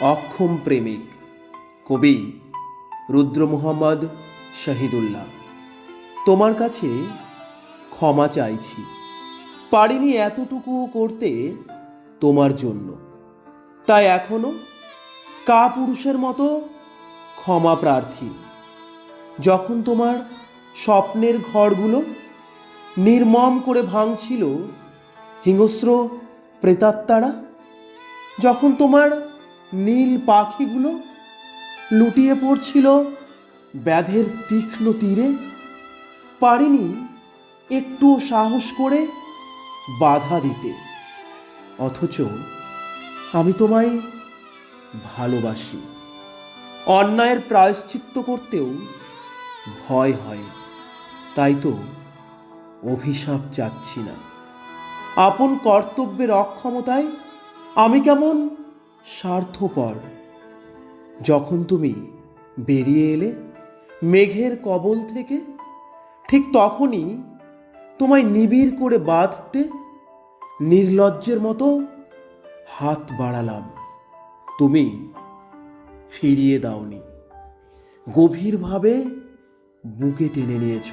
অক্ষম প্রেমিক, কবি রুদ্র মোহাম্মদ শহীদুল্লাহ। তোমার কাছে ক্ষমা চাইছি। পারিনি এতটুকু করতে তোমার জন্য। তাই এখনও কা পুরুষের মতো ক্ষমা প্রার্থী। যখন তোমার স্বপ্নের ঘরগুলো নির্মম করে ভাঙছিল হিংস্র প্রেতাত্মারা, যখন তোমার নীল পাখিগুলো লুটিয়ে পড়ছিল ব্যাধের তীক্ষ্ণ তীরে। পারিনি একটু সাহস করে বাধা দিতে। অথচ আমি তোমায় ভালোবাসি। অন্যায়ের প্রায়শ্চিত্ত করতেও ভয় হয়। তাই তো অভিশাপ চাচ্ছি না। আপন কর্তব্যের অক্ষমতায় আমি কেমন স্বার্থপর। যখন তুমি বেরিয়ে এলে, মেঘের কবল থেকে, ঠিক তখনই তোমায় নিবিড় করে বাঁধতে নির্লজ্জের মতো হাত বাড়ালাম। তুমি ফিরিয়ে দাওনি। গভীরভাবে বুকে টেনে নিয়েছ।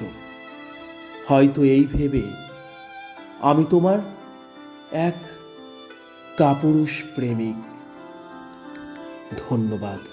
হয়তো এই ভেবে আমি তোমার এক কাপুরুষ প্রেমিক। ধন্যবাদ।